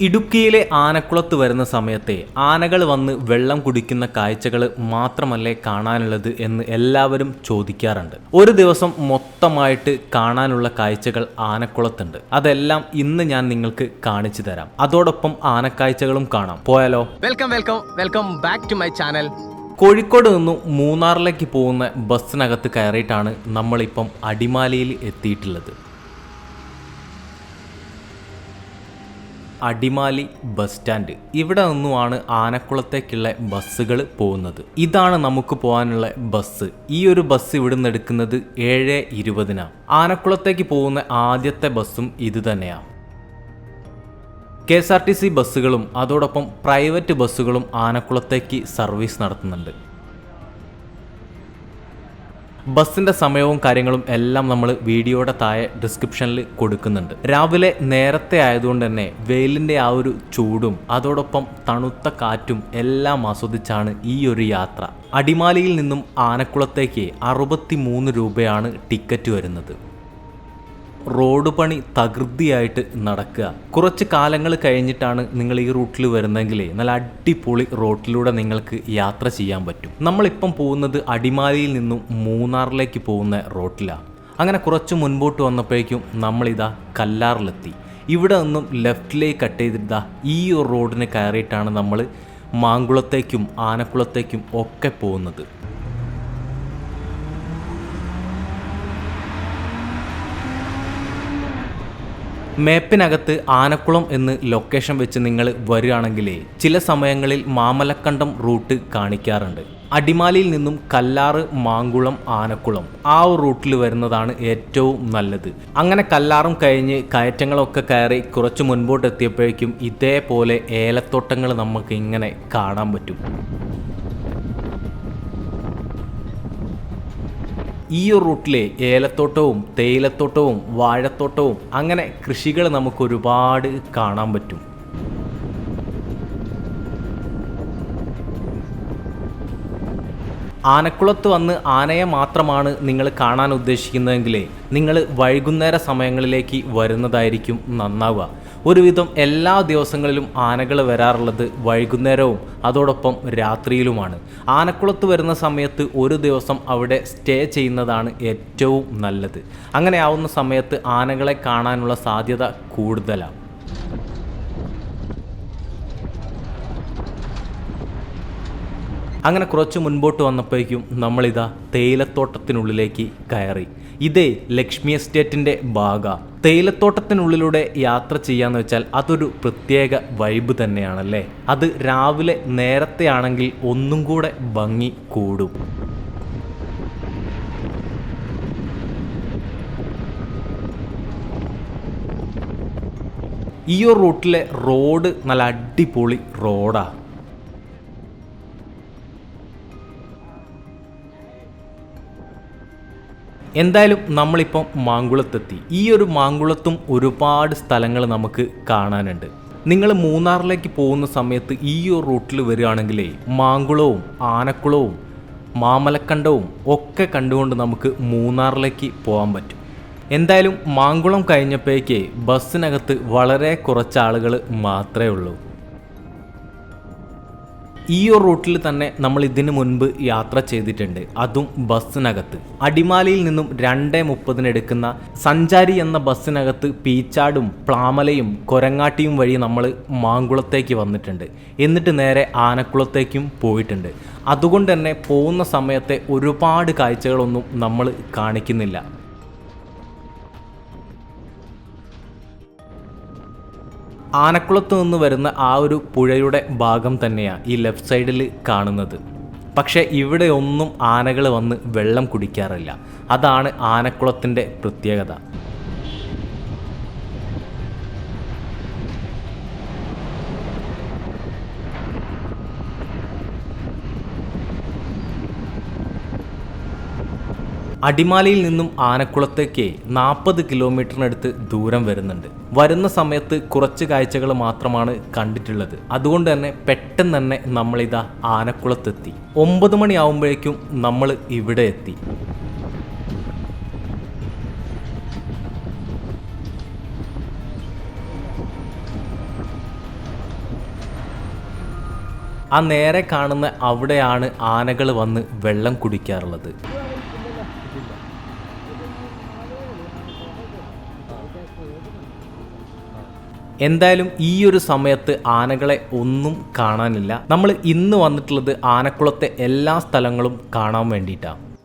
ഇടുക്കിയിലെ ആനക്കുളത്ത് വരുന്ന സമയത്തെ ആനകൾ വന്ന് വെള്ളം കുടിക്കുന്ന കാഴ്ചകൾ മാത്രമല്ലേ കാണാനുള്ളത് എന്ന് എല്ലാവരും ചോദിക്കാറുണ്ട്. ഒരു ദിവസം മൊത്തമായിട്ട് കാണാനുള്ള കാഴ്ചകൾ ആനക്കുളത്തുണ്ട്. അതെല്ലാം ഇന്ന് ഞാൻ നിങ്ങൾക്ക് കാണിച്ചു തരാം. അതോടൊപ്പം ആനക്കാഴ്ചകളും കാണാം. പോയാലോ? Welcome welcome welcome back to my channel. Kozhikode നിന്നും മൂന്നാറിലേക്ക് പോകുന്ന ബസ്സിനകത്ത് കയറിയിട്ടാണ് നമ്മളിപ്പം അടിമാലിയിൽ എത്തിയിട്ടുള്ളത്. Adimali bus stand. ഇവിടെ നിന്നുമാണ് ആനക്കുളത്തേക്കുള്ള ബസ്സുകൾ പോകുന്നത്. ഇതാണ് നമുക്ക് പോകാനുള്ള ബസ്. ഈ ഒരു ബസ് ഇവിടെ നിന്ന് എടുക്കുന്നത് ഏഴ് ഇരുപതിനാണ് ആനക്കുളത്തേക്ക് പോകുന്ന ആദ്യത്തെ ബസ്സും ഇത് തന്നെയാണ് K S R T C ബസ്സുകളും അതോടൊപ്പം പ്രൈവറ്റ് ബസ്സുകളും ആനക്കുളത്തേക്ക് സർവീസ് നടത്തുന്നുണ്ട്. ബസ്സിന്റെ സമയവും കാര്യങ്ങളും എല്ലാം നമ്മൾ വീഡിയോയുടെ താഴെ ഡിസ്ക്രിപ്ഷനിൽ കൊടുക്കുന്നുണ്ട്. രാവിലെ നേരത്തെ ആയതുകൊണ്ട് തന്നെ വെയിലിന്റെ ആ ഒരു ചൂടും അതോടൊപ്പം തണുത്ത കാറ്റും എല്ലാം ആസ്വദിച്ചാണ് ഈ ഒരു യാത്ര. അടിമാലിയിൽ നിന്നും ആനക്കുളത്തേക്ക് അറുപത്തി രൂപയാണ് ടിക്കറ്റ് വരുന്നത്. റോഡ് പണി തകൃതിയായിട്ട് നടക്കുക. കുറച്ച് കാലങ്ങൾ കഴിഞ്ഞിട്ടാണ് നിങ്ങൾ ഈ റൂട്ടിൽ വരുന്നതെങ്കിൽ നല്ല അടിപൊളി റോട്ടിലൂടെ നിങ്ങൾക്ക് യാത്ര ചെയ്യാൻ പറ്റും. നമ്മളിപ്പം പോകുന്നത് അടിമാലിയിൽ നിന്നും മൂന്നാറിലേക്ക് പോകുന്ന റോട്ടിലാണ് അങ്ങനെ കുറച്ച് മുൻപോട്ട് വന്നപ്പോഴേക്കും നമ്മളിതാ കല്ലാറിലെത്തി. ഇവിടെ നിന്നും ലെഫ്റ്റിലേക്ക് കട്ട് ചെയ്തിട്ടാ ഈ ഒരു റോഡിന് കയറിയിട്ടാണ് നമ്മൾ മാങ്കുളത്തേക്കും ആനക്കുളത്തേക്കും ഒക്കെ പോകുന്നത്. മേപ്പിനകത്ത് ആനക്കുളം എന്ന് ലൊക്കേഷൻ വെച്ച് നിങ്ങൾ വരികയാണെങ്കിലേ ചില സമയങ്ങളിൽ മാമലക്കണ്ടം റൂട്ട് കാണിക്കാറുണ്ട്. അടിമാലിയിൽ നിന്നും കല്ലാറ് മാങ്കുളം ആനക്കുളം ആ റൂട്ടിൽ വരുന്നതാണ് ഏറ്റവും നല്ലത്. അങ്ങനെ കല്ലാറും കഴിഞ്ഞ് കയറ്റങ്ങളൊക്കെ കയറി കുറച്ച് മുൻപോട്ട് എത്തിയപ്പോഴേക്കും ഇതേപോലെ ഏലത്തോട്ടങ്ങൾ നമുക്ക് ഇങ്ങനെ കാണാൻ പറ്റും. ഈ ഒരു റൂട്ടിലെ ഏലത്തോട്ടവും തേയിലത്തോട്ടവും വാഴത്തോട്ടവും അങ്ങനെ കൃഷികൾ നമുക്ക് ഒരുപാട് കാണാൻ പറ്റും. ആനക്കുളത്ത് വന്ന് ആനയെ മാത്രമാണ് നിങ്ങൾ കാണാൻ ഉദ്ദേശിക്കുന്നതെങ്കിൽ നിങ്ങൾ വൈകുന്നേര സമയങ്ങളിലേക്ക് വരുന്നതായിരിക്കും നന്നാവുക. ഒരുവിധം എല്ലാ ദിവസങ്ങളിലും ആനകൾ വരാറുള്ളത് വൈകുന്നേരവും അതോടൊപ്പം രാത്രിയിലുമാണ്. ആനക്കുളത്ത് വരുന്ന സമയത്ത് ഒരു ദിവസം അവിടെ സ്റ്റേ ചെയ്യുന്നതാണ് ഏറ്റവും നല്ലത്. അങ്ങനെ ആവുന്ന സമയത്ത് ആനകളെ കാണാനുള്ള സാധ്യത കൂടുതലാണ്. അങ്ങനെ കുറച്ച് മുൻപോട്ട് വന്നപ്പോഴേക്കും നമ്മളിതാ തേയിലത്തോട്ടത്തിനുള്ളിലേക്ക് കയറി. ഇതേ ലക്ഷ്മി എസ്റ്റേറ്റിന്റെ ഭാഗ. തേയിലത്തോട്ടത്തിനുള്ളിലൂടെ യാത്ര ചെയ്യാന്ന് വെച്ചാൽ അതൊരു പ്രത്യേക വൈബ് തന്നെയാണല്ലേ? അത് രാവിലെ നേരത്തെ ആണെങ്കിൽ ഒന്നും കൂടെ ഭംഗി കൂടും. ഈ ഒരു റൂട്ടിലെ റോഡ് നല്ല അടിപൊളി റോഡാ. എന്തായാലും നമ്മളിപ്പം മാങ്കുളത്തെത്തി. ഈ ഒരു മാങ്കുളത്തും ഒരുപാട് സ്ഥലങ്ങൾ നമുക്ക് കാണാനുണ്ട്. നിങ്ങൾ മൂന്നാറിലേക്ക് പോകുന്ന സമയത്ത് ഈ ഒരു റൂട്ടിൽ വരികയാണെങ്കിലേ മാങ്കുളവും ആനക്കുളവും മാമലക്കണ്ടവും ഒക്കെ കണ്ടുകൊണ്ട് നമുക്ക് മൂന്നാറിലേക്ക് പോകാൻ പറ്റും. എന്തായാലും മാങ്കുളം കഴിഞ്ഞപ്പോഴേക്ക് ബസ്സിനകത്ത് വളരെ കുറച്ച് ആളുകൾ മാത്രമേ ഉള്ളൂ. ഈ ഒരു റൂട്ടിൽ തന്നെ നമ്മൾ ഇതിനു മുൻപ് യാത്ര ചെയ്തിട്ടുണ്ട്. അതും ബസ്സിനകത്ത്. അടിമാലിയിൽ നിന്നും രണ്ടേ മുപ്പതിന് എടുക്കുന്ന സഞ്ചാരി എന്ന ബസ്സിനകത്ത് പീച്ചാടും പ്ലാമലയും കൊരങ്ങാട്ടിയും വഴി നമ്മൾ മാങ്കുളത്തേക്ക് വന്നിട്ടുണ്ട്. എന്നിട്ട് നേരെ ആനക്കുളത്തേക്കും പോയിട്ടുണ്ട്. അതുകൊണ്ട് തന്നെ പോകുന്ന സമയത്തെ ഒരുപാട് കാഴ്ചകളൊന്നും നമ്മൾ കാണിക്കുന്നില്ല. ആനക്കുളത്ത് നിന്ന് വരുന്ന ആ ഒരു പുഴയുടെ ഭാഗം തന്നെയാണ് ഈ ലെഫ്റ്റ് സൈഡിൽ കാണുന്നത്. പക്ഷേ ഇവിടെ ഒന്നും ആനകൾ വന്ന് വെള്ളം കുടിക്കാറില്ല. അതാണ് ആനക്കുളത്തിന്റെ പ്രത്യേകത. അടിമാലിയിൽ നിന്നും ആനക്കുളത്തേക്ക് നാൽപ്പത് കിലോമീറ്ററിനടുത്ത് ദൂരം വരുന്നുണ്ട്. വരുന്ന സമയത്ത് കുറച്ച് കാഴ്ചകൾ മാത്രമാണ് കണ്ടിട്ടുള്ളത്. അതുകൊണ്ട് തന്നെ പെട്ടെന്ന് തന്നെ നമ്മളിതാ ആനക്കുളത്തെത്തി. ഒമ്പത് മണിയാവുമ്പോഴേക്കും നമ്മൾ ഇവിടെ എത്തി. ആ നേരെ കാണുന്ന അവിടെയാണ് ആനകൾ വന്ന് വെള്ളം കുടിക്കാറുള്ളത്. എന്തായാലും ഈ ഒരു സമയത്ത് ആനകളെ ഒന്നും കാണാനില്ല. നമ്മൾ ഇന്ന് വന്നിട്ടുള്ളത് ആനക്കുളത്തെ എല്ലാ സ്ഥലങ്ങളും കാണാൻ വേണ്ടിയിട്ടാണ്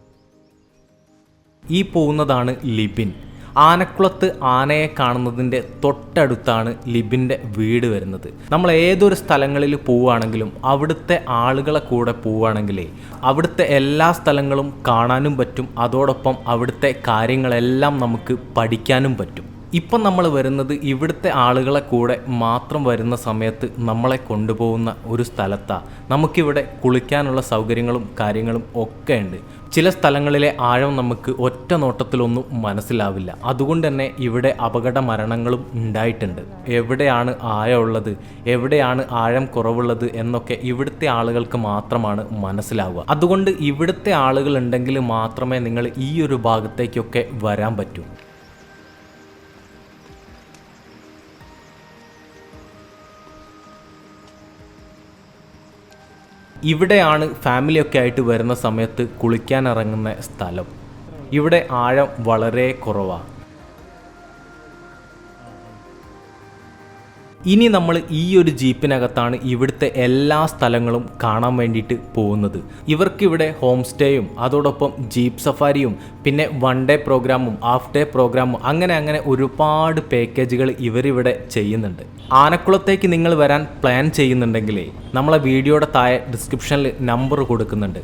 ഈ പോകുന്നതാണ് ലിബിൻ. ആനക്കുളത്ത് ആനയെ കാണുന്നതിന്റെ തൊട്ടടുത്താണ് ലിബിന്റെ വീട് വരുന്നത്. നമ്മൾ ഏതൊരു സ്ഥലങ്ങളിൽ പോവുകയാണെങ്കിലും അവിടുത്തെ ആളുകളെ കൂടെ പോവുകയാണെങ്കിലേ അവിടുത്തെ എല്ലാ സ്ഥലങ്ങളും കാണാനും പറ്റും. അതോടൊപ്പം അവിടുത്തെ കാര്യങ്ങളെല്ലാം നമുക്ക് പഠിക്കാനും പറ്റും. ഇപ്പം നമ്മൾ വരുന്നത് ഇവിടുത്തെ ആളുകളെ കൂടെ മാത്രം വരുന്ന സമയത്ത് നമ്മളെ കൊണ്ടുപോകുന്ന ഒരു സ്ഥലത്താണ് നമുക്കിവിടെ കുളിക്കാനുള്ള സൗകര്യങ്ങളും കാര്യങ്ങളും ഒക്കെ ഉണ്ട്. ചില സ്ഥലങ്ങളിലെ ആഴം നമുക്ക് ഒറ്റ നോട്ടത്തിലൊന്നും മനസ്സിലാവില്ല. അതുകൊണ്ട് തന്നെ ഇവിടെ അപകട മരണങ്ങളും ഉണ്ടായിട്ടുണ്ട്. എവിടെയാണ് ആഴമുള്ളത് എവിടെയാണ് ആഴം കുറവുള്ളത്? എന്നൊക്കെ ഇവിടുത്തെ ആളുകൾക്ക് മാത്രമാണ് മനസ്സിലാവുക. അതുകൊണ്ട് ഇവിടുത്തെ ആളുകൾ ഉണ്ടെങ്കിൽ മാത്രമേ നിങ്ങൾ ഈ ഒരു ഭാഗത്തേക്കൊക്കെ വരാൻ പറ്റൂ. ഇവിടെയാണ് ഫാമിലിയൊക്കെ ആയിട്ട് വരുന്ന സമയത്ത് കുളിക്കാൻ ഇറങ്ങുന്ന സ്ഥലം. ഇവിടെ ആഴം വളരെ കുറവാണ് ഇനി നമ്മൾ ഈ ഒരു ജീപ്പിനകത്താണ് ഇവിടുത്തെ എല്ലാ സ്ഥലങ്ങളും കാണാൻ വേണ്ടിയിട്ട് പോകുന്നത്. ഇവർക്കിവിടെ ഹോം സ്റ്റേയും അതോടൊപ്പം ജീപ്പ് സഫാരിയും പിന്നെ വൺ ഡേ പ്രോഗ്രാമും ഹാഫ് ഡേ പ്രോഗ്രാമും അങ്ങനെ അങ്ങനെ ഒരുപാട് പാക്കേജുകൾ ഇവരിവിടെ ചെയ്യുന്നുണ്ട്. ആനക്കുളത്തേക്ക് നിങ്ങൾ വരാൻ പ്ലാൻ ചെയ്യുന്നുണ്ടെങ്കിലേ നമ്മളെ വീഡിയോയുടെ താഴെ ഡിസ്ക്രിപ്ഷനിൽ നമ്പർ കൊടുക്കുന്നുണ്ട്.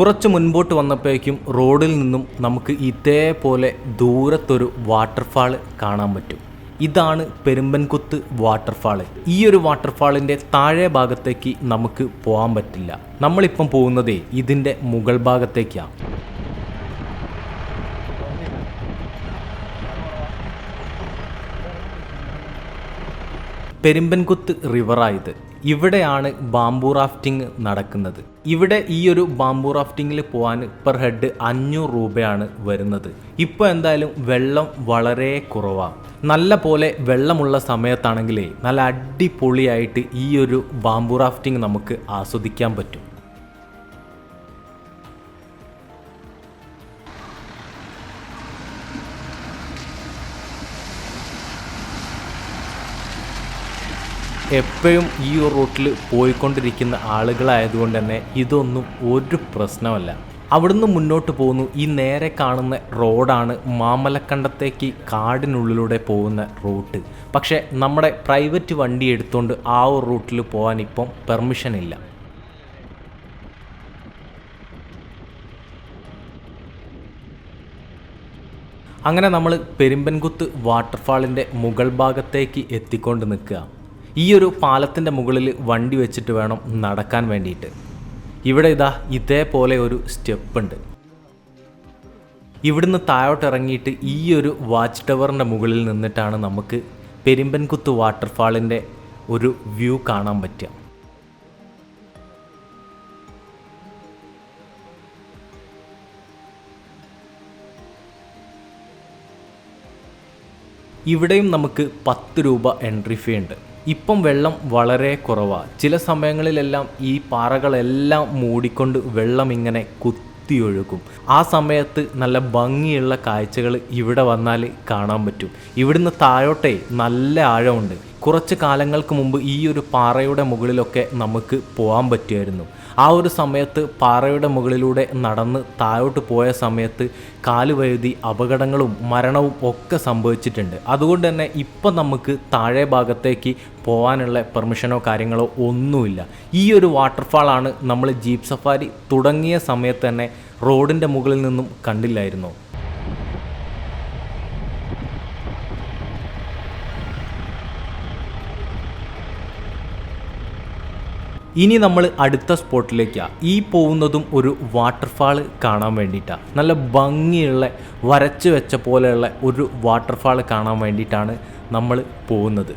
കുറച്ച് മുൻപോട്ട് വന്നപ്പോഴേക്കും റോഡിൽ നിന്നും നമുക്ക് ഇതേപോലെ ദൂരത്തൊരു വാട്ടർഫാൾ കാണാൻ പറ്റും. ഇതാണ് പെരുമ്പൻകുത്ത് വാട്ടർഫാൾ ഈ ഒരു വാട്ടർഫാളിന്റെ താഴെ ഭാഗത്തേക്ക് നമുക്ക് പോകാൻ പറ്റില്ല. നമ്മളിപ്പം പോകുന്നതേ ഇതിന്റെ മുകൾ ഭാഗത്തേക്കാണ് പെരുമ്പൻകുത്ത് റിവറായത് ഇവിടെയാണ് ബാംബു റാഫ്റ്റിംഗ് നടക്കുന്നത്. ഇവിടെ ഈ ഒരു ബാംബു റാഫ്റ്റിങ്ങിൽ പോകാൻ പെർ ഹെഡ് അഞ്ഞൂറ് രൂപയാണ് വരുന്നത്. ഇപ്പോൾ എന്തായാലും വെള്ളം വളരെ കുറവാണ് നല്ല പോലെ വെള്ളമുള്ള സമയത്താണെങ്കിലേ നല്ല അടിപൊളിയായിട്ട് ഈ ഒരു ബാംബു റാഫ്റ്റിംഗ് നമുക്ക് ആസ്വദിക്കാൻ പറ്റും. എപ്പോഴും ഈ റൂട്ടിൽ പോയിക്കൊണ്ടിരിക്കുന്ന ആളുകളായതുകൊണ്ട് തന്നെ ഇതൊന്നും ഒരു പ്രശ്നമല്ല. അവിടുന്ന് മുന്നോട്ട് പോകുന്നു. ഈ നേരെ കാണുന്ന റോഡാണ് മാമലക്കണ്ടത്തേക്ക് കാടിനുള്ളിലൂടെ പോകുന്ന റൂട്ട്. പക്ഷേ നമ്മുടെ പ്രൈവറ്റ് വണ്ടി എടുത്തുകൊണ്ട് ആ ഒരു റൂട്ടിൽ പോകാൻ ഇപ്പം പെർമിഷൻ ഇല്ല. അങ്ങനെ നമ്മൾ പെരുമ്പൻകുത്ത് വാട്ടർഫാളിന്റെ മുകൾ ഭാഗത്തേക്ക് എത്തിക്കൊണ്ട് നിൽക്കുക. ഈ ഒരു പാലത്തിന്റെ മുകളിൽ വണ്ടി വെച്ചിട്ട് വേണം നടക്കാൻ വേണ്ടിയിട്ട്. ഇവിടെ ഇതാ ഇതേപോലെ ഒരു സ്റ്റെപ്പ് ഉണ്ട് ഇവിടുന്ന് താഴോട്ട് ഇറങ്ങിയിട്ട് ഈ ഒരു വാച്ച് ടവറിന്റെ മുകളിൽ നിന്നിട്ടാണ് നമുക്ക് പെരുമ്പൻകുത്ത് വാട്ടർഫാളിന്റെ ഒരു വ്യൂ കാണാൻ പറ്റുക. ഇവിടെയും നമുക്ക് പത്ത് രൂപ എൻട്രി ഫീ ഉണ്ട്. ഇപ്പം വെള്ളം വളരെ കുറവാണ് ചില സമയങ്ങളിലെല്ലാം ഈ പാറകളെല്ലാം മൂടിക്കൊണ്ട് വെള്ളം ഇങ്ങനെ കുത്തിയൊഴുകും. ആ സമയത്ത് നല്ല ഭംഗിയുള്ള കാഴ്ചകൾ ഇവിടെ വന്നാൽ കാണാൻ പറ്റും. ഇവിടുന്ന് താഴോട്ടേ നല്ല ആഴമുണ്ട്. കുറച്ച് കാലങ്ങൾക്ക് മുമ്പ് ഈ ഒരു പാറയുടെ മുകളിലൊക്കെ നമുക്ക് പോകാൻ പറ്റുമായിരുന്നു. ആ ഒരു സമയത്ത് പാറയുടെ മുകളിലൂടെ നടന്ന് താഴോട്ട് പോയ സമയത്ത് കാൽ വഴുതി അപകടങ്ങളും മരണവും ഒക്കെ സംഭവിച്ചിട്ടുണ്ട്. അതുകൊണ്ട് തന്നെ ഇപ്പം നമുക്ക് താഴെ ഭാഗത്തേക്ക് പോകാനുള്ള പെർമിഷനോ കാര്യങ്ങളോ ഒന്നുമില്ല. ഈ ഒരു വാട്ടർഫാളാണ് നമ്മൾ ജീപ്പ് സഫാരി തുടങ്ങിയ സമയത്ത് തന്നെ റോഡിന്റെ മുകളിൽ നിന്നും കണ്ടില്ലായിരുന്നു? ഇനി നമ്മൾ അടുത്ത സ്പോട്ടിലേക്കാണ് ഈ പോകുന്നതും ഒരു വാട്ടർഫാൾ കാണാൻ വേണ്ടിയിട്ടാണ് നല്ല ഭംഗിയുള്ള വരച്ച് വെച്ച പോലെയുള്ള ഒരു വാട്ടർഫാൾ കാണാൻ വേണ്ടിയിട്ടാണ് നമ്മൾ പോകുന്നത്.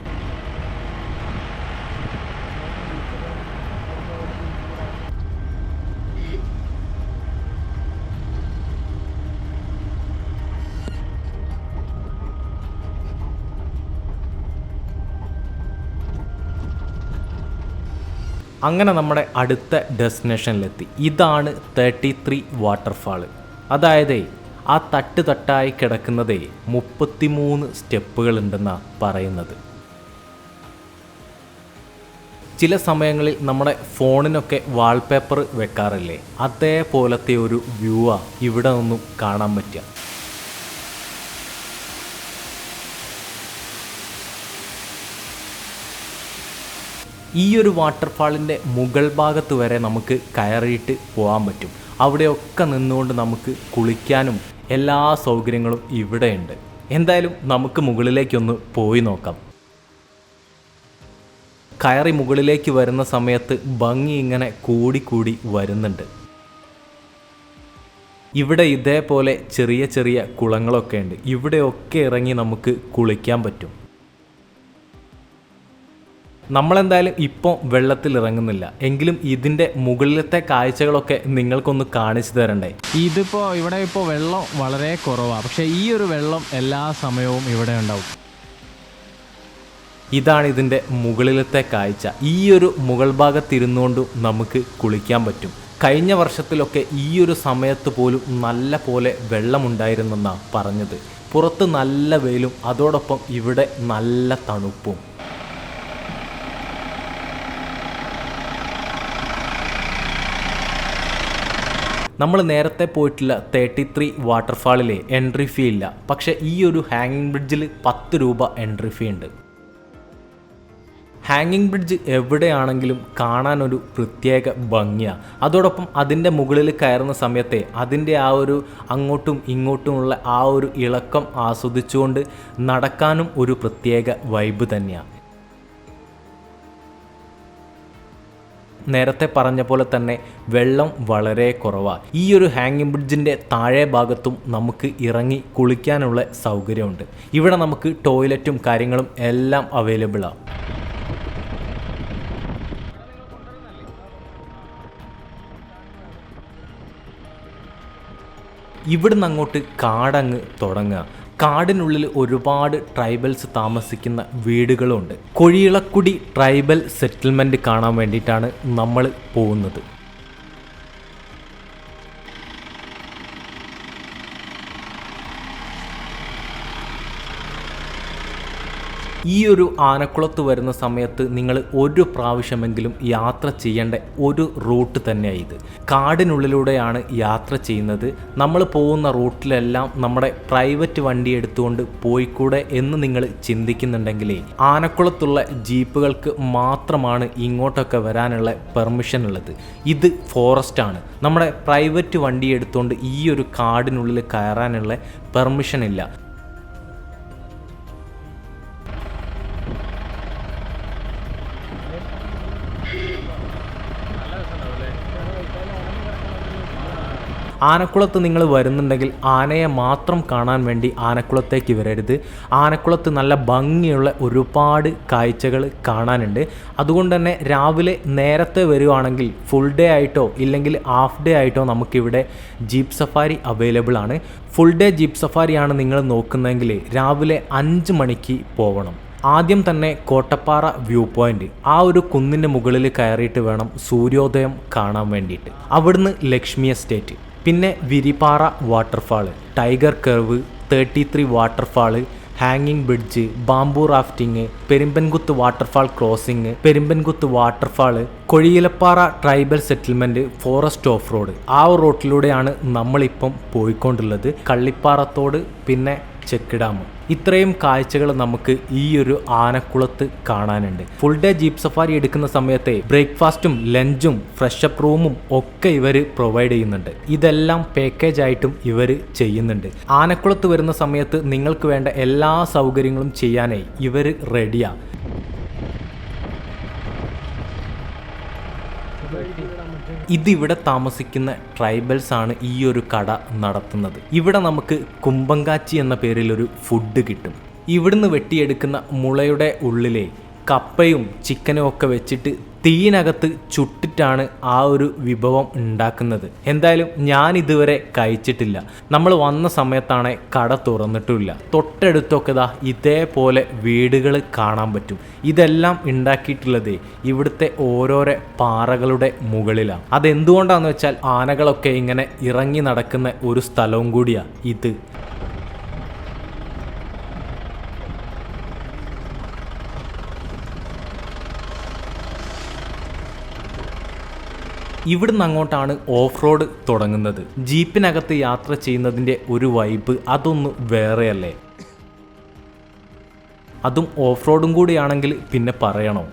അങ്ങനെ നമ്മുടെ അടുത്ത ഡെസ്റ്റിനേഷനിലെത്തി. ഇതാണ് തേർട്ടി ത്രീ വാട്ടർഫാൾ അതായത് ആ തട്ട് തട്ടായി കിടക്കുന്നതേ മുപ്പത്തിമൂന്ന് സ്റ്റെപ്പുകളുണ്ടെന്നാണ് പറയുന്നത്. ചില സമയങ്ങളിൽ നമ്മുടെ ഫോണിനൊക്കെ വാൾപേപ്പർ വെക്കാറില്ലേ? അതേപോലത്തെ ഒരു വ്യൂ ആണ് ഇവിടെ നിന്നും കാണാൻ പറ്റുക. ഈ ഒരു വാട്ടർഫാളിന്റെ മുകൾ ഭാഗത്ത് വരെ നമുക്ക് കയറിയിട്ട് പോകാൻ പറ്റും. അവിടെയൊക്കെ നിന്നുകൊണ്ട് നമുക്ക് കുളിക്കാനും എല്ലാ സൗകര്യങ്ങളും ഇവിടെയുണ്ട്. എന്തായാലും നമുക്ക് മുകളിലേക്കൊന്ന് പോയി നോക്കാം. കയറി മുകളിലേക്ക് വരുന്ന സമയത്ത് ഭംഗി ഇങ്ങനെ കൂടിക്കൂടി വരുന്നുണ്ട്. ഇവിടെ ഇതേപോലെ ചെറിയ ചെറിയ കുളങ്ങളൊക്കെ ഉണ്ട് ഇവിടെയൊക്കെ ഇറങ്ങി നമുക്ക് കുളിക്കാൻ പറ്റും. നമ്മളെന്തായാലും ഇപ്പോൾ വെള്ളത്തിൽ ഇറങ്ങുന്നില്ല എങ്കിലും ഇതിന്റെ മുകളിലത്തെ കാഴ്ചകളൊക്കെ നിങ്ങൾക്കൊന്ന് കാണിച്ചു തരണ്ടേ? ഇതിപ്പോൾ ഇവിടെ ഇപ്പോൾ വെള്ളം വളരെ കുറവാണ് പക്ഷേ ഈ ഒരു വെള്ളം എല്ലാ സമയവും ഇവിടെ ഉണ്ടാവും. ഇതാണ് ഇതിന്റെ മുകളിലത്തെ കാഴ്ച. ഈ ഒരു മുകൾ ഭാഗത്തിരുന്നുകൊണ്ട് നമുക്ക് കുളിക്കാൻ പറ്റും. കഴിഞ്ഞ വർഷത്തിലൊക്കെ ഈ ഒരു സമയത്ത് പോലും നല്ല പോലെ വെള്ളമുണ്ടായിരുന്നെന്നാണ് പറഞ്ഞത്. പുറത്ത് നല്ല വെയിലും അതോടൊപ്പം ഇവിടെ നല്ല തണുപ്പും. നമ്മൾ നേരത്തെ പോയിട്ടുള്ള തേർട്ടി ത്രീ വാട്ടർഫാളിലെ എൻട്രി ഫീ ഇല്ല. പക്ഷേ ഈ ഒരു ഹാങ്ങിങ് ബ്രിഡ്ജിൽ പത്ത് രൂപ എൻട്രി ഫീ ഉണ്ട്. ഹാങ്ങിങ് ബ്രിഡ്ജ് എവിടെയാണെങ്കിലും കാണാൻ ഒരു പ്രത്യേക ഭംഗിയാണ് അതോടൊപ്പം അതിന്റെ മുകളിൽ കയറുന്ന സമയത്തെ അതിന്റെ ആ ഒരു അങ്ങോട്ടും ഇങ്ങോട്ടുമുള്ള ആ ഒരു ഇളക്കം ആസ്വദിച്ചുകൊണ്ട് നടക്കാനും ഒരു പ്രത്യേക വൈബ് തന്നെയാണ് നേരത്തെ പറഞ്ഞ പോലെ തന്നെ വെള്ളം വളരെ കുറവാണ് ഈ ഒരു ഹാങ്ങിങ് ബ്രിഡ്ജിന്റെ താഴെ ഭാഗത്തും നമുക്ക് ഇറങ്ങി കുളിക്കാനുള്ള സൗകര്യമുണ്ട്. ഇവിടെ നമുക്ക് ടോയ്ലറ്റും കാര്യങ്ങളും എല്ലാം അവൈലബിളാണ് ഇവിടുന്ന് അങ്ങോട്ട് കാടങ്ങ് തുടങ്ങുക. കാടിനുള്ളിൽ ഒരുപാട് ട്രൈബൽസ് താമസിക്കുന്ന വീടുകളുണ്ട്. കൊഴിയിളക്കുടി ട്രൈബൽ സെറ്റിൽമെന്റ് കാണാൻ വേണ്ടിയിട്ടാണ് നമ്മൾ പോകുന്നത്. ഈ ഒരു ആനക്കുളത്ത് വരുന്ന സമയത്ത് നിങ്ങൾ ഒരു പ്രാവശ്യമെങ്കിലും യാത്ര ചെയ്യേണ്ട ഒരു റൂട്ട് തന്നെയാണ് ഇത്. കാടിനുള്ളിലൂടെയാണ് യാത്ര ചെയ്യുന്നത്. നമ്മൾ പോകുന്ന റൂട്ടിലെല്ലാം നമ്മുടെ പ്രൈവറ്റ് വണ്ടി എടുത്തുകൊണ്ട് പോയിക്കൂടെ എന്ന് നിങ്ങൾ ചിന്തിക്കുന്നുണ്ടെങ്കിലേ ആനക്കുളത്തുള്ള ജീപ്പുകൾക്ക് മാത്രമാണ് ഇങ്ങോട്ടൊക്കെ വരാനുള്ള പെർമിഷൻ ഉള്ളത്. ഇത് ഫോറസ്റ്റ് ആണ് നമ്മുടെ പ്രൈവറ്റ് വണ്ടി എടുത്തുകൊണ്ട് ഈ ഒരു കാടിനുള്ളിൽ കയറാനുള്ള പെർമിഷൻ ഇല്ല. ആനക്കുളത്ത് നിങ്ങൾ വരുന്നുണ്ടെങ്കിൽ ആനയെ മാത്രം കാണാൻ വേണ്ടി ആനക്കുളത്തേക്ക് വരരുത്. ആനക്കുളത്ത് നല്ല ഭംഗിയുള്ള ഒരുപാട് കാഴ്ചകൾ കാണാനുണ്ട്. അതുകൊണ്ട് തന്നെ രാവിലെ നേരത്തെ വരുവാണെങ്കിൽ ഫുൾ ഡേ ആയിട്ടോ ഇല്ലെങ്കിൽ ഹാഫ് ഡേ ആയിട്ടോ നമുക്കിവിടെ ജീപ്പ് സഫാരി അവൈലബിൾ ആണ്. ഫുൾ ഡേ ജീപ്പ് സഫാരിയാണ് നിങ്ങൾ നോക്കുന്നതെങ്കിൽ രാവിലെ അഞ്ച് മണിക്ക് പോകണം ആദ്യം തന്നെ കോട്ടപ്പാറ വ്യൂ പോയിന്റ് ആ ഒരു കുന്നിന്റെ മുകളിൽ കയറിയിട്ട് വേണം സൂര്യോദയം കാണാൻ വേണ്ടിയിട്ട്. അവിടുന്ന് ലക്ഷ്മി എസ്റ്റേറ്റ് പിന്നെ Viripara waterfall tiger curve thirty three waterfall ഹാങ്ങിങ് bridge bamboo rafting Perumbankuthu waterfall crossing Perumbankuthu waterfall Kozhiyilappara tribal settlement forest off road ആ റോട്ടിലൂടെയാണ് നമ്മളിപ്പം പോയിക്കൊണ്ടുള്ളത്. കള്ളിപ്പാറത്തോട് പിന്നെ ചെക്ക് ഡാം ഇത്രയും കാഴ്ചകൾ നമുക്ക് ഈ ഒരു ആനക്കുളത്ത് കാണാനുണ്ട്. ഫുൾ ഡേ ജീപ്പ് സഫാരി എടുക്കുന്ന സമയത്തെ ബ്രേക്ക്ഫാസ്റ്റും ലഞ്ചും ഫ്രഷപ്പ് റൂമും ഒക്കെ ഇവർ പ്രൊവൈഡ് ചെയ്യുന്നുണ്ട്. ഇതെല്ലാം പാക്കേജ് ആയിട്ടും ഇവർ ചെയ്യുന്നുണ്ട്. ആനക്കുളത്ത് വരുന്ന സമയത്ത് നിങ്ങൾക്ക് വേണ്ട എല്ലാ സൗകര്യങ്ങളും ചെയ്യാനായി ഇവർ റെഡിയാണ് ഇതിവിടെ താമസിക്കുന്ന ട്രൈബൽസ് ആണ് ഈ ഒരു കട നടത്തുന്നത്. ഇവിടെ നമുക്ക് കുമ്പങ്കാച്ചി എന്ന പേരിൽ ഒരു ഫുഡ് കിട്ടും. ഇവിടുന്ന് വെട്ടിയെടുക്കുന്ന മുളയുടെ ഉള്ളിലെ കപ്പയും ചിക്കനും ഒക്കെ വെച്ചിട്ട് തീയിനകത്ത് ചുട്ടിട്ടാണ് ആ ഒരു വിഭവം ഉണ്ടാക്കുന്നത്. എന്തായാലും ഞാൻ ഇതുവരെ കഴിച്ചിട്ടില്ല. നമ്മൾ വന്ന സമയത്താണ് കട തുറന്നിട്ടുമില്ല. തൊട്ടടുത്തൊക്കെ ദാ ഇതേപോലെ വീടുകൾ കാണാൻ പറ്റും. ഇതെല്ലാം ഉണ്ടാക്കിയിട്ടുള്ളത് ഇവിടുത്തെ ഓരോരോ പാറകളുടെ മുകളിലാണ് അതെന്തുകൊണ്ടാന്ന് വെച്ചാൽ ആനകളൊക്കെ ഇങ്ങനെ ഇറങ്ങി നടക്കുന്ന ഒരു സ്ഥലവും കൂടിയാണ് ഇത് ഇവിടുന്ന് അങ്ങോട്ടാണ് ഓഫ് റോഡ് തുടങ്ങുന്നത്. ജീപ്പിനകത്ത് യാത്ര ചെയ്യുന്നതിന്റെ ഒരു വൈബ് അതൊന്ന് വേറെയല്ലേ? അതും ഓഫ് റോഡും കൂടിയാണെങ്കിൽ പിന്നെ പറയണോ?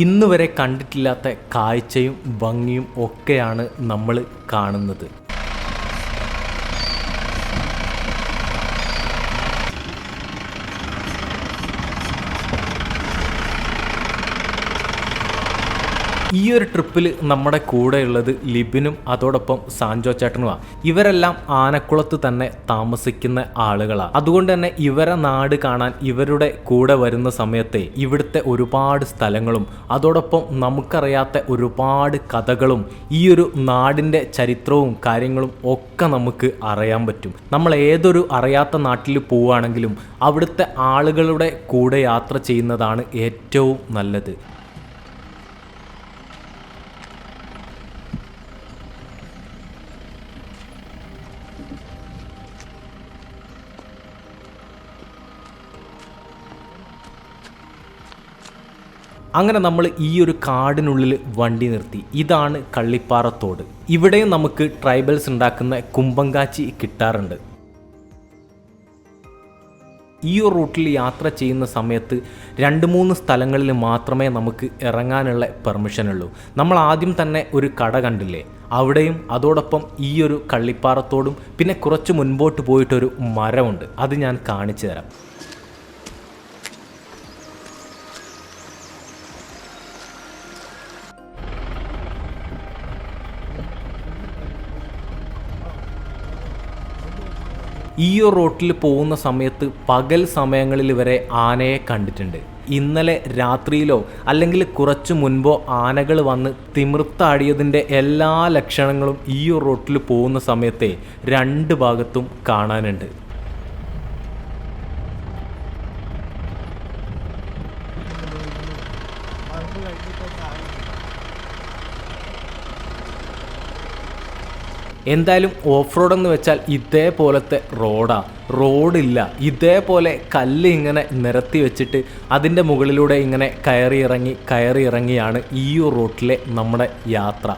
ഇന്ന് വരെ കണ്ടിട്ടില്ലാത്ത കാഴ്ചയും ഭംഗിയും ഒക്കെയാണ് നമ്മൾ കാണുന്നത്. ഈ ഒരു ട്രിപ്പിൽ നമ്മുടെ കൂടെയുള്ളത് ലിബിനും അതോടൊപ്പം സാൻജോ ചേട്ടനുമാണ് ഇവരെല്ലാം ആനക്കുളത്ത് തന്നെ താമസിക്കുന്ന ആളുകളാണ് അതുകൊണ്ട് തന്നെ ഇവരെ നാട് കാണാൻ ഇവരുടെ കൂടെ വരുന്ന സമയത്തെ ഇവിടുത്തെ ഒരുപാട് സ്ഥലങ്ങളും അതോടൊപ്പം നമുക്കറിയാത്ത ഒരുപാട് കഥകളും ഈ ഒരു നാടിന്റെ ചരിത്രവും കാര്യങ്ങളും ഒക്കെ നമുക്ക് അറിയാൻ പറ്റും. നമ്മൾ ഏതൊരു അറിയാത്ത നാട്ടിൽ പോവുകയാണെങ്കിലും അവിടുത്തെ ആളുകളുടെ കൂടെ യാത്ര ചെയ്യുന്നതാണ് ഏറ്റവും നല്ലത്. അങ്ങനെ നമ്മൾ ഈ ഒരു കാടിനുള്ളിൽ വണ്ടി നിർത്തി. ഇതാണ് കള്ളിപ്പാറത്തോട്. ഇവിടെയും നമുക്ക് ട്രൈബൽസ് ഉണ്ടാക്കുന്ന കുമ്പങ്കാച്ചി കിട്ടാറുണ്ട്. ഈ ഒരു റൂട്ടിൽ യാത്ര ചെയ്യുന്ന സമയത്ത് രണ്ട് മൂന്ന് സ്ഥലങ്ങളിൽ മാത്രമേ നമുക്ക് ഇറങ്ങാനുള്ള പെർമിഷൻ ഉള്ളൂ. നമ്മൾ ആദ്യം തന്നെ ഒരു കട കണ്ടില്ലേ? അവിടെയും അതോടൊപ്പം ഈ ഒരു കള്ളിപ്പാറത്തോടും പിന്നെ കുറച്ച് മുൻപോട്ട് പോയിട്ടൊരു മരമുണ്ട്. അത് ഞാൻ കാണിച്ചു തരാം. ഈ ഒരു റോട്ടിൽ പോകുന്ന സമയത്ത് പകൽ സമയങ്ങളിൽ വരെ ആനയെ കണ്ടിട്ടുണ്ട്. ഇന്നലെ രാത്രിയിലോ അല്ലെങ്കിൽ കുറച്ചു മുൻപോ ആനകൾ വന്ന് തിമിർത്താടിയതിന്റെ എല്ലാ ലക്ഷണങ്ങളും ഈ ഒരു റോട്ടിൽ പോകുന്ന സമയത്തെ രണ്ട് ഭാഗത്തും കാണാനുണ്ട്. എന്തായാലും ഓഫ് റോഡ് എന്ന് വെച്ചാൽ ഇതേപോലത്തെ റോഡാ. റോഡില്ല. ഇതേപോലെ കല്ല് ഇങ്ങനെ നിരത്തി വെച്ചിട്ട് അതിന്റെ മുകളിലൂടെ ഇങ്ങനെ കയറി ഇറങ്ങി കയറി ഇറങ്ങിയാണ് ഈ റോട്ടിലെ നമ്മുടെ യാത്ര.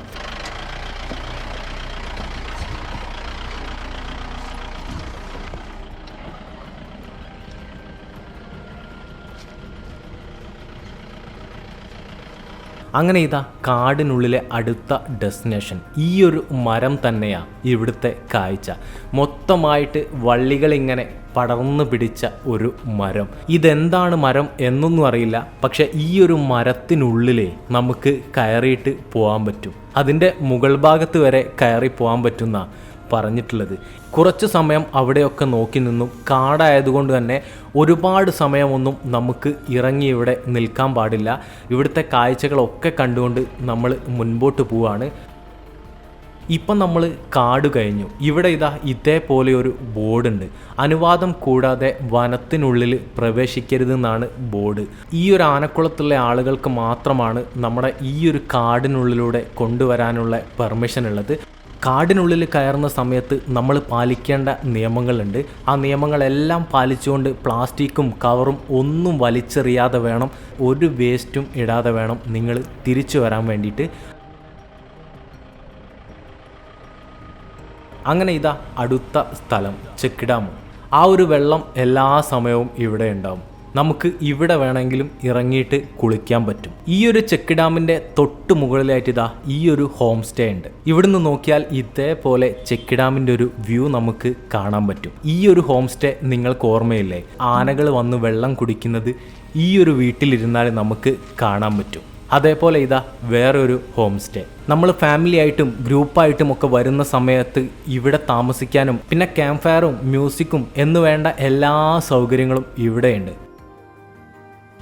അങ്ങനെ ഇതാ കാടിനുള്ളിലെ അടുത്ത ഡെസ്റ്റിനേഷൻ. ഈ ഒരു മരം തന്നെയാണ് ഇവിടുത്തെ കാഴ്ച. മൊത്തമായിട്ട് വള്ളികളിങ്ങനെ പടർന്നു പിടിച്ച ഒരു മരം. ഇതെന്താണ് മരം എന്നൊന്നും അറിയില്ല. പക്ഷെ ഈ ഒരു മരത്തിനുള്ളിലേ നമുക്ക് കയറിയിട്ട് പോകാൻ പറ്റും. അതിന്റെ മുകൾ ഭാഗത്ത് വരെ കയറി പോകാൻ പറ്റുന്ന പറഞ്ഞിട്ടുള്ളത്. കുറച്ച് സമയം അവിടെയൊക്കെ നോക്കി നിന്നും കാടായതുകൊണ്ട് തന്നെ ഒരുപാട് സമയമൊന്നും നമുക്ക് ഇറങ്ങി ഇവിടെ നിൽക്കാൻ പാടില്ല. ഇവിടുത്തെ കാഴ്ചകളൊക്കെ കണ്ടുകൊണ്ട് നമ്മൾ മുൻപോട്ട് പോവാണ്. ഇപ്പം നമ്മൾ കാട് കഴിഞ്ഞു. ഇവിടെ ഇതാ ഇതേപോലെ ഒരു ബോർഡുണ്ട്. അനുവാദം കൂടാതെ വനത്തിനുള്ളിൽ പ്രവേശിക്കരുതെന്നാണ് ബോർഡ്. ഈ ഒരു ആനക്കുളത്തുള്ള ആളുകൾക്ക് മാത്രമാണ് നമ്മുടെ ഈ ഒരു കാടിനുള്ളിലൂടെ കൊണ്ടുവരാനുള്ള പെർമിഷൻ ഉള്ളത് കാടിനുള്ളിൽ കയറുന്ന സമയത്ത് നമ്മൾ പാലിക്കേണ്ട നിയമങ്ങളുണ്ട്. ആ നിയമങ്ങളെല്ലാം പാലിച്ചുകൊണ്ട് പ്ലാസ്റ്റിക്കും കവറും ഒന്നും വലിച്ചെറിയാതെ വേണം ഒരു വേസ്റ്റും ഇടാതെ വേണം നിങ്ങൾ തിരിച്ചു വരാൻ വേണ്ടിയിട്ട്. അങ്ങനെ ഇതാ അടുത്ത സ്ഥലം ചെക്കിടാമോ ആ ഒരു വെള്ളം എല്ലാ സമയവും ഇവിടെ ഉണ്ടാവും. നമുക്ക് ഇവിടെ വേണമെങ്കിലും ഇറങ്ങിയിട്ട് കുളിക്കാൻ പറ്റും. ഈ ഒരു ചെക്ക് ഡാമിന്റെ തൊട്ട് മുകളിലായിട്ട് ഇതാ ഈ ഒരു ഹോം സ്റ്റേ ഉണ്ട്. ഇവിടുന്ന് നോക്കിയാൽ ഇതേപോലെ ചെക്ക് ഡാമിന്റെ ഒരു വ്യൂ നമുക്ക് കാണാൻ പറ്റും. ഈ ഒരു ഹോം സ്റ്റേ നിങ്ങൾക്ക് ഓർമ്മയില്ലേ? ആനകൾ വന്ന് വെള്ളം കുടിക്കുന്നത് ഈ ഒരു വീട്ടിലിരുന്നാൽ നമുക്ക് കാണാൻ പറ്റും. അതേപോലെ ഇതാ വേറൊരു ഹോം സ്റ്റേ നമ്മൾ ഫാമിലി ആയിട്ടും ഗ്രൂപ്പായിട്ടും ഒക്കെ വരുന്ന സമയത്ത് ഇവിടെ താമസിക്കാനും പിന്നെ ക്യാമ്പ് ഫയറും മ്യൂസിക്കും എന്ന് വേണ്ട എല്ലാ സൗകര്യങ്ങളും ഇവിടെയുണ്ട്.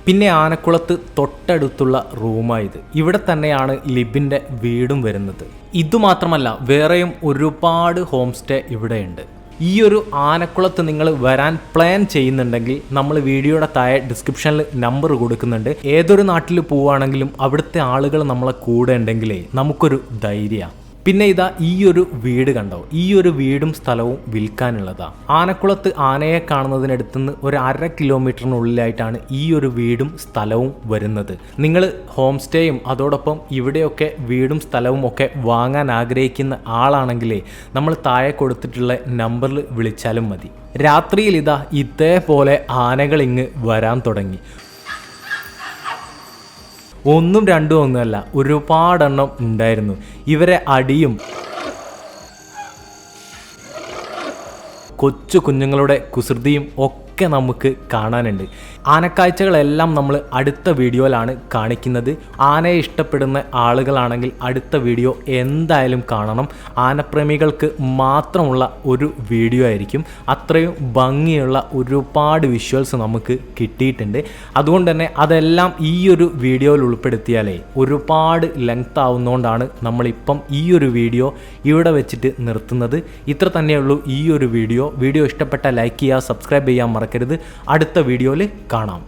പിന്നെ ആനക്കുളത്ത് തൊട്ടടുത്തുള്ള റൂമായത് ഇവിടെ തന്നെയാണ് ലിബിന്റെ വീടും വരുന്നത്. ഇതുമാത്രമല്ല വേറെയും ഒരുപാട് ഹോം സ്റ്റേ ഇവിടെയുണ്ട്. ഈ ഒരു ആനക്കുളത്ത് നിങ്ങൾ വരാൻ പ്ലാൻ ചെയ്യുന്നുണ്ടെങ്കിൽ നമ്മൾ വീഡിയോയുടെ താഴെ ഡിസ്ക്രിപ്ഷനിൽ നമ്പർ കൊടുക്കുന്നുണ്ട്. ഏതൊരു നാട്ടിൽ പോവുകയാണെങ്കിലും അവിടുത്തെ ആളുകൾ നമ്മളെ കൂടെ ഉണ്ടെങ്കിലേ നമുക്കൊരു ധൈര്യമാണ് പിന്നെ ഇതാ ഈ ഒരു വീട് കണ്ടോ? ഈ ഒരു വീടും സ്ഥലവും വിൽക്കാനുള്ളതാ. ആനക്കുളത്ത് ആനയെ കാണുന്നതിനടുത്തുനിന്ന് ഒരു അര കിലോമീറ്ററിനുള്ളിലായിട്ടാണ് ഈ ഒരു വീടും സ്ഥലവും വരുന്നത്. നിങ്ങൾ ഹോം സ്റ്റേയും അതോടൊപ്പം ഇവിടെയൊക്കെ വീടും സ്ഥലവും ഒക്കെ വാങ്ങാൻ ആഗ്രഹിക്കുന്ന ആളാണെങ്കിലേ നമ്മൾ താഴെ കൊടുത്തിട്ടുള്ള നമ്പറിൽ വിളിച്ചാലും മതി. രാത്രിയിൽ ഇതാ ഇതേപോലെ ആനകൾ ഇങ്ങ് വരാൻ തുടങ്ങി. ഒന്നും രണ്ടും ഒന്നുമല്ല ഒരുപാടെണ്ണം ഉണ്ടായിരുന്നു. ഇവരെ അടിയും കൊച്ചു കുഞ്ഞുങ്ങളുടെ കുസൃതിയും ഒക്കെ നമുക്ക് കാണാനുണ്ട്. ആനക്കാഴ്ചകളെല്ലാം നമ്മൾ അടുത്ത വീഡിയോയിലാണ് കാണിക്കുന്നത്. ആനയെ ഇഷ്ടപ്പെടുന്ന ആളുകളാണെങ്കിൽ അടുത്ത വീഡിയോ എന്തായാലും കാണണം. ആനപ്രേമികൾക്ക് മാത്രമുള്ള ഒരു വീഡിയോ ആയിരിക്കും. അത്രയും ഭംഗിയുള്ള ഒരുപാട് വിഷ്വൽസ് നമുക്ക് കിട്ടിയിട്ടുണ്ട്. അതുകൊണ്ട് തന്നെ അതെല്ലാം ഈ ഒരു വീഡിയോയിൽ ഉൾപ്പെടുത്തിയാലേ ഒരുപാട് ലെങ്ത് ആവുന്നതുകൊണ്ടാണ് നമ്മളിപ്പം ഈ ഒരു വീഡിയോ ഇവിടെ വെച്ചിട്ട് നിർത്തുന്നത്. ഇത്ര തന്നെയുള്ളൂ ഈ ഒരു വീഡിയോ. വീഡിയോ ഇഷ്ടപ്പെട്ട ലൈക്ക് ചെയ്യുക സബ്സ്ക്രൈബ് ചെയ്യാൻ മറക്കരുത്. അടുത്ത വീഡിയോയിൽ കാണാം.